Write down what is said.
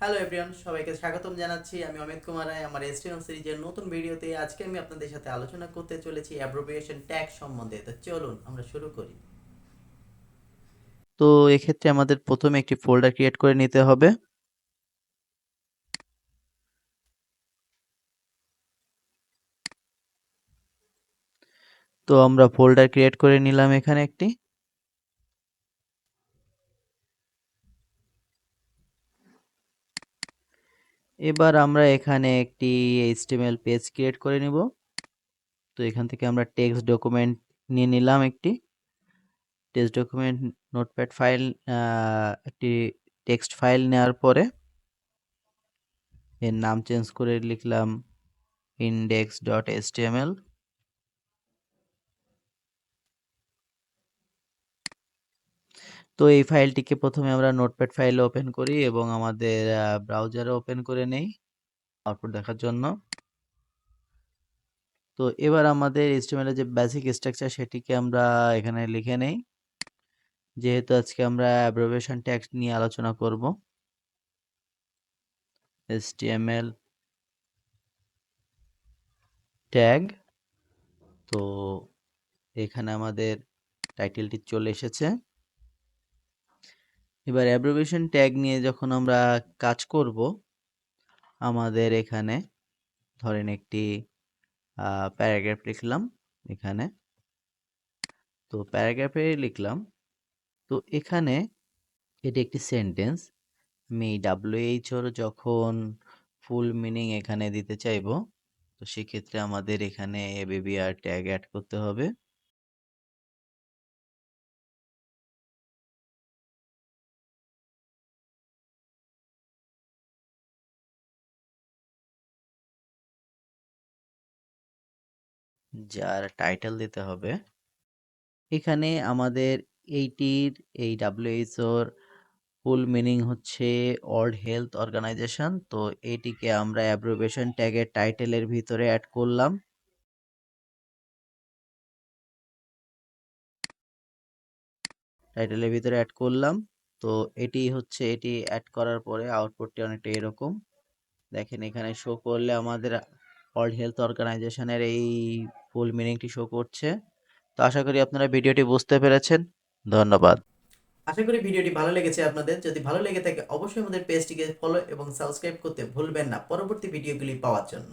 Hello everyone সবাইকে স্বাগতম জানাচ্ছি। আমি অমিত কুমার রায়, আমার এসটিএম সিরিজের নতুন ভিডিওতে। আজকে আমি আপনাদের সাথে আলোচনা করতে চলেছি অ্যাব্রোভিয়েশন ট্যাগ সম্বন্ধে। তো চলুন, আমরা শুরু করি। তো এক্ষেত্রে আমাদের প্রথমে একটি ফোল্ডার ক্রিয়েট করে নিতে হবে। তো আমরা ফোল্ডার ক্রিয়েট করে নিলাম এখানে একটি। এবার আমরা এখানে একটি এইচটিএমএল পেজ ক্রিয়েট করে নিব। তো এখান থেকে আমরা টেক্সট ডকুমেন্ট নিয়ে নিলাম একটি। টেক্সট ডকুমেন্ট নোটপ্যাড ফাইল একটি টেক্সট ফাইল নেওয়ার পরে এর নাম চেঞ্জ করে লিখলাম ইন্ডেক্স ডট এসটিএমএল তো এই ফাইলটিকে প্রথমে আমরা নোটপ্যাড ফাইলে ওপেন করি এবং আমাদের ব্রাউজারে ওপেন করে নেই আউটপুট দেখার জন্য। তো এবার আমাদের এর যে বেসিক স্ট্রাকচার সেটিকে আমরা এখানে লিখে নেই। যেহেতু আজকে আমরা অ্যাব্রিভিয়েশন ট্যাক্স নিয়ে আলোচনা করব। HTML ট্যাগ তো এখানে আমাদের টাইটেলটি চলে এসেছে। এবার অ্যাব্রিভিয়েশন ট্যাগ নিয়ে যখন আমরা কাজ করব, আমাদের এখানে ধরেন একটি প্যারাগ্রাফ লিখলাম এখানে। তো প্যারাগ্রাফে লিখলাম, তো এখানে এটি একটি সেন্টেন্স আমি ডাব্লিউএইচওর যখন ফুল মিনিং এখানে দিতে চাইব, তো সেক্ষেত্রে আমাদের এখানে এবিবিআর ট্যাগ অ্যাড করতে হবে। যার টাইটেল দিতে হবে। এখানে আমাদের এইটির এই ডাব্লিউএইচওর ফুল মিনিং হচ্ছে ওয়ার্ল্ড হেলথ অর্গানাইজেশন তো এটিকে আমরা অ্যাব্রিভিয়েশন ট্যাগের টাইটেলের ভিতরে অ্যাড করলাম। টাইটেলের ভিতরে অ্যাড করলাম, তো এটি হচ্ছে, এটি অ্যাড করার পরে আউটপুটটি অনেকটা এরকম। দেখেন এখানে শো করলে আমাদের ওয়ার্ল্ড হেলথ অর্গানাইজেশনের এই ফুল মিনিংটি শো করছে। তো আশা করি আপনারা ভিডিওটি বুঝতে পেরেছেন। ধন্যবাদ। আশা করি ভিডিওটি ভালো লেগেছে আপনাদের। যদি ভালো লেগে থাকে, অবশ্যই আমাদের পেজটিকে ফলো এবং সাবস্ক্রাইব করতে ভুলবেন না। পরবর্তী ভিডিওগুলি পাওয়ার জন্য।